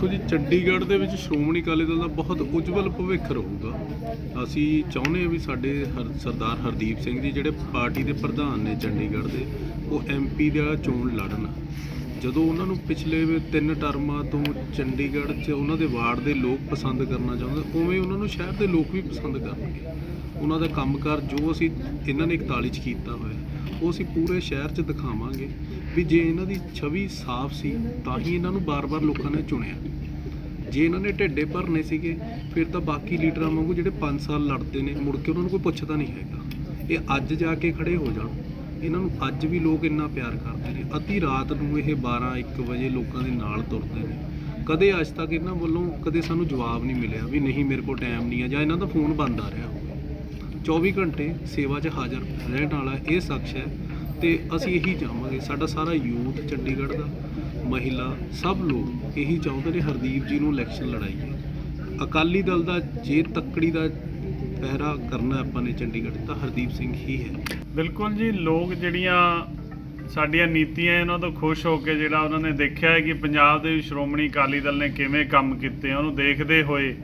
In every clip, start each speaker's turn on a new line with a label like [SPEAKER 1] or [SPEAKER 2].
[SPEAKER 1] ਦੇਖੋ ਜੀ, ਚੰਡੀਗੜ੍ਹ ਦੇ ਵਿੱਚ ਸ਼੍ਰੋਮਣੀ ਅਕਾਲੀ ਦਲ ਦਾ ਬਹੁਤ ਉਜਵਲ ਭਵਿੱਖ ਰਹੂਗਾ। ਅਸੀਂ ਚਾਹੁੰਦੇ ਹਾਂ ਵੀ ਸਾਡੇ ਹਰ- ਸਰਦਾਰ ਹਰਦੀਪ ਸਿੰਘ ਜੀ ਜਿਹੜੇ ਪਾਰਟੀ ਦੇ ਪ੍ਰਧਾਨ ਨੇ ਚੰਡੀਗੜ੍ਹ ਦੇ, ਉਹ ਐਮਪੀ ਦਾ ਚੋਣ ਲੜਨ। ਜਦੋਂ ਉਹਨਾਂ ਨੂੰ ਪਿਛਲੇ ਤਿੰਨ ਟਰਮਾਂ ਤੋਂ ਚੰਡੀਗੜ੍ਹ 'ਚ ਉਹਨਾਂ ਦੇ ਵਾਰਡ ਦੇ ਲੋਕ ਪਸੰਦ ਕਰਨਾ ਚਾਹੁੰਦੇ, ਉਵੇਂ ਉਹਨਾਂ ਨੂੰ ਸ਼ਹਿਰ ਦੇ ਲੋਕ ਵੀ ਪਸੰਦ ਕਰਨਗੇ। ਉਹਨਾਂ ਦਾ ਕੰਮਕਾਰ ਜੋ ਅਸੀਂ, ਇਹਨਾਂ ਨੇ 41 'ਚ ਕੀਤਾ ਹੋਇਆ ਉਹ ਅਸੀਂ ਪੂਰੇ ਸ਼ਹਿਰ 'ਚ ਦਿਖਾਵਾਂਗੇ ਵੀ ਜੇ ਇਹਨਾਂ ਦੀ ਛਵੀ ਸਾਫ਼ ਸੀ ਤਾਂ ਹੀ ਇਹਨਾਂ ਨੂੰ ਬਾਰ-ਬਾਰ ਲੋਕਾਂ ਨੇ ਚੁਣਿਆ। ਜੇ ਇਹਨਾਂ ਨੇ ਢਿੱਡੇ ਭਰਨੇ ਸੀਗੇ, ਫਿਰ ਤਾਂ ਬਾਕੀ ਲੀਡਰਾਂ ਵਾਂਗੂ ਜਿਹੜੇ 5 ਸਾਲ ਲੜਦੇ ਨੇ, ਮੁੜ ਕੇ ਉਹਨਾਂ ਨੂੰ ਕੋਈ ਪੁੱਛਦਾ ਨਹੀਂ ਹੈਗਾ। ਇਹ ਅੱਜ ਜਾ ਕੇ ਖੜੇ ਹੋ ਜਾਣ। ਇਹਨਾਂ ਨੂੰ ਅੱਜ ਵੀ ਲੋਕ ਇੰਨਾ ਪਿਆਰ ਕਰਦੇ ਨੇ। ਅੱਧੀ ਰਾਤ ਨੂੰ ਇਹ 12 1 ਵਜੇ ਲੋਕਾਂ ਦੇ ਨਾਲ ਤੁਰਦੇ ਨੇ। ਕਦੇ ਅੱਜ ਤੱਕ ਇਹਨਾਂ ਵੱਲੋਂ ਕਦੇ ਸਾਨੂੰ ਜਵਾਬ ਨਹੀਂ ਮਿਲਿਆ ਵੀ ਨਹੀਂ ਮੇਰੇ ਕੋਲ ਟਾਈਮ ਨਹੀਂ ਹੈ ਜਾਂ ਇਹਨਾਂ ਦਾ ਫੋਨ ਬੰਦ ਆ ਰਿਹਾ ਹੋਵੇ। 24 ਘੰਟੇ ਸੇਵਾ 'ਚ ਹਾਜ਼ਰ ਰਹਿਣ ਵਾਲਾ ਇਹ ਸ਼ਖਸ ਹੈ ਤੇ ਅਸੀਂ ਇਹੀ ਚਾਹਾਂਗੇ, ਸਾਡਾ ਸਾਰਾ ਯੂਥ ਚੰਡੀਗੜ੍ਹ ਦਾ, ਮਹਿਲਾ, ਸਭ ਲੋਕ ਇਹੀ ਚਾਹੁੰਦੇ ਨੇ ਹਰਦੀਪ ਜੀ ਨੂੰ ਇਲੈਕਸ਼ਨ ਲੜਾਈਏ ਅਕਾਲੀ ਦਲ ਦਾ ਜੇ ਤੱਕੜੀ ਦਾ ਪਹਿਰਾ ਕਰਨਾ ਆਪਾਂ ਨੇ ਚੰਡੀਗੜ੍ਹ, ਤਾਂ ਹਰਦੀਪ ਸਿੰਘ ਹੀ ਹੈ।
[SPEAKER 2] ਬਿਲਕੁਲ ਜੀ, ਲੋਕ ਜਿਹੜੀਆਂ ਸਾਡੀਆਂ ਨੀਤੀਆਂ ਇਹਨਾਂ ਤੋਂ ਖੁਸ਼ ਹੋ ਕੇ ਜਿਹੜਾ ਉਹਨਾਂ ਨੇ ਦੇਖਿਆ ਹੈ ਕਿ ਪੰਜਾਬ ਦੇ ਸ਼੍ਰੋਮਣੀ ਅਕਾਲੀ ਦਲ ਨੇ ਕਿਵੇਂ ਕੰਮ ਕੀਤੇ ਉਹਨੂੰ ਦੇਖਦੇ ਹੋਏ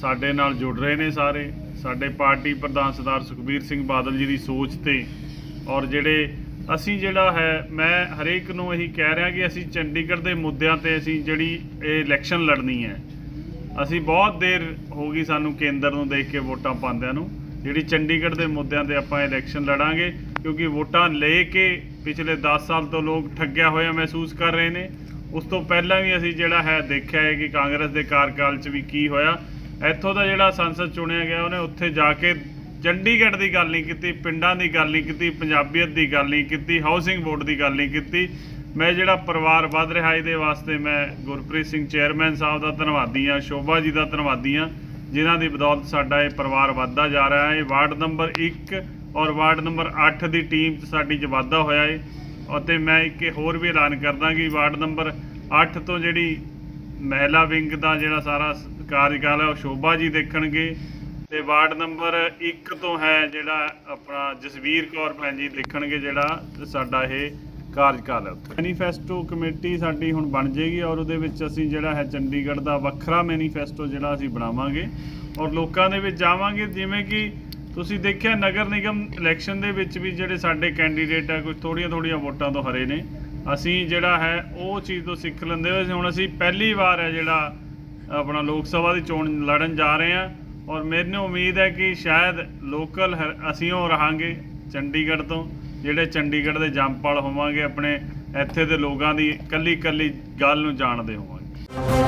[SPEAKER 2] ਸਾਡੇ ਨਾਲ ਜੁੜ ਰਹੇ ਨੇ ਸਾਰੇ। ਸਾਡੇ ਪਾਰਟੀ ਪ੍ਰਧਾਨ ਸਰਦਾਰ ਸੁਖਬੀਰ ਸਿੰਘ ਬਾਦਲ ਜੀ ਦੀ ਸੋਚ ਤੇ ਔਰ ਜਿਹੜੇ ਅਸੀਂ ਜਿਹੜਾ ਹੈ, ਮੈਂ ਹਰੇਕ ਨੂੰ ਇਹੀ ਕਹਿ ਰਿਹਾ ਕਿ ਅਸੀਂ ਚੰਡੀਗੜ੍ਹ ਦੇ ਮੁੱਦਿਆਂ ਤੇ ਅਸੀਂ ਜਿਹੜੀ ਇਹ ਇਲੈਕਸ਼ਨ ਲੜਨੀ ਹੈ, ਅਸੀਂ ਬਹੁਤ ਦੇਰ ਹੋ ਗਈ ਸਾਨੂੰ ਕੇਂਦਰ ਨੂੰ ਦੇਖ ਕੇ ਵੋਟਾਂ ਪਾਉਂਦਿਆਂ ਨੂੰ, ਜਿਹੜੀ ਚੰਡੀਗੜ੍ਹ ਦੇ ਮੁੱਦਿਆਂ ਤੇ ਆਪਾਂ ਇਲੈਕਸ਼ਨ ਲੜਾਂਗੇ, ਕਿਉਂਕਿ ਵੋਟਾਂ ਲੈ ਕੇ ਪਿਛਲੇ 10 ਸਾਲ ਤੋਂ ਲੋਕ ਠੱਗਿਆ ਹੋਇਆ ਮਹਿਸੂਸ ਕਰ ਰਹੇ ਨੇ, ਉਸ ਤੋਂ ਪਹਿਲਾਂ ਵੀ ਅਸੀਂ ਜਿਹੜਾ ਹੈ ਦੇਖਿਆ ਹੈ ਕਿ ਕਾਂਗਰਸ ਦੇ ਕਾਰਜਕਾਲ 'ਚ ਵੀ ਕੀ ਹੋਇਆ ਇੱਥੋਂ ਦਾ ਜਿਹੜਾ ਸੰਸਦ ਚੁਣਿਆ ਗਿਆ, ਉਹਨੇ ਉੱਥੇ ਜਾ ਕੇ ਚੰਡੀਗੜ੍ਹ ਦੀ ਗੱਲ ਨਹੀਂ ਕੀਤੀ, ਪਿੰਡਾਂ ਦੀ ਗੱਲ ਨਹੀਂ ਕੀਤੀ, ਪੰਜਾਬੀਅਤ ਦੀ ਗੱਲ ਨਹੀਂ ਕੀਤੀ ਹਾਊਸਿੰਗ ਬੋਰਡ ਦੀ ਗੱਲ ਨਹੀਂ ਕੀਤੀ। ਮੈਂ ਜਿਹੜਾ ਪਰਿਵਾਰ ਵੱਧ ਰਿਹਾ ਇਹਦੇ ਵਾਸਤੇ ਮੈਂ ਗੁਰਪ੍ਰੀਤ ਸਿੰਘ ਚੇਅਰਮੈਨ ਸਾਹਿਬ ਦਾ ਧੰਨਵਾਦੀ ਹਾਂ, ਸ਼ੋਭਾ ਜੀ ਦਾ ਧੰਨਵਾਦੀ ਹਾਂ, ਜਿਨ੍ਹਾਂ ਦੀ ਬਦੌਲਤ ਸਾਡਾ ਇਹ ਪਰਿਵਾਰ ਵੱਧਦਾ ਜਾ ਰਿਹਾ ਹੈ। ਵਾਰਡ ਨੰਬਰ 1 ਔਰ ਵਾਰਡ ਨੰਬਰ 8 ਦੀ ਟੀਮ 'ਚ ਸਾਡੀ 'ਚ ਵਾਧਾ ਹੋਇਆ ਹੈ ਅਤੇ ਮੈਂ ਇੱਕ ਹੋਰ ਵੀ ਐਲਾਨ ਕਰਦਾ ਕਿ ਵਾਰਡ ਨੰਬਰ 8 ਤੋਂ ਜਿਹੜੀ ਮਹਿਲਾ ਵਿੰਗ ਦਾ ਜਿਹੜਾ ਸਾਰਾ ਕਾਰਜਕਾਲ ਹੈ, ਉਹ ਸ਼ੋਭਾ ਜੀ ਦੇਖਣਗੇ। ਤੇ ਵਾਰਡ ਨੰਬਰ 1 ਤੋਂ ਹੈ ਜਿਹੜਾ ਆਪਣਾ ਜਸਵੀਰ ਕੌਰ ਭੈਣ ਜੀ ਦੇਖਣਗੇ ਜਿਹੜਾ ਸਾਡਾ ਇਹ ਕਾਰਜਕਾਲ ਹੈ। ਉੱਥੇ ਮੈਨੀਫੈਸਟੋ ਕਮੇਟੀ ਸਾਡੀ ਹੁਣ ਬਣ ਜੇਗੀ ਔਰ ਉਹਦੇ ਵਿੱਚ ਅਸੀਂ ਜਿਹੜਾ ਹੈ ਚੰਡੀਗੜ੍ਹ ਦਾ ਵੱਖਰਾ ਮੈਨੀਫੈਸਟੋ ਜਿਹੜਾ ਅਸੀਂ ਬਣਾਵਾਂਗੇ। ਔਰ ਲੋਕਾਂ ਦੇ ਵਿੱਚ ਜਾਵਾਂਗੇ, ਜਿਵੇਂ ਕਿ ਤੁਸੀਂ ਦੇਖਿਆ ਨਗਰ ਨਿਗਮ ਇਲੈਕਸ਼ਨ ਦੇ ਵਿੱਚ ਵੀ ਜਿਹੜੇ ਸਾਡੇ ਕੈਂਡੀਡੇਟ ਆ ਕੁਝ ਥੋੜੀਆਂ ਥੋੜੀਆਂ ਵੋਟਾਂ ਤੋਂ ਹਰੇ ਨੇ। ਅਸੀਂ ਜਿਹੜਾ ਹੈ ਉਹ ਚੀਜ਼ ਤੋਂ ਸਿੱਖ ਲੈਂਦੇ ਹੋਏ ਹੁਣ ਅਸੀਂ ਪਹਿਲੀ ਵਾਰ ਹੈ ਜਿਹੜਾ ਆਪਣਾ ਲੋਕ ਸਭਾ ਦੀ ਚੋਣ ਲੜਨ ਜਾ ਰਹੇ ਹਾਂ ਔਰ ਮੈਨੂੰ ਉਮੀਦ ਹੈ ਕਿ ਸ਼ਾਇਦ ਲੋਕਲ ਅਸੀਂ ਉਹ ਰਹਾਂਗੇ ਚੰਡੀਗੜ੍ਹ ਤੋਂ, ਜਿਹੜੇ ਚੰਡੀਗੜ੍ਹ ਦੇ ਜੰਪਾਲ ਹੋਵਾਂਗੇ, ਆਪਣੇ ਇੱਥੇ ਦੇ ਲੋਕਾਂ ਦੀ ਕੱਲੀ ਕੱਲੀ ਗੱਲ ਨੂੰ ਜਾਣਦੇ ਹੋਵਾਂਗੇ।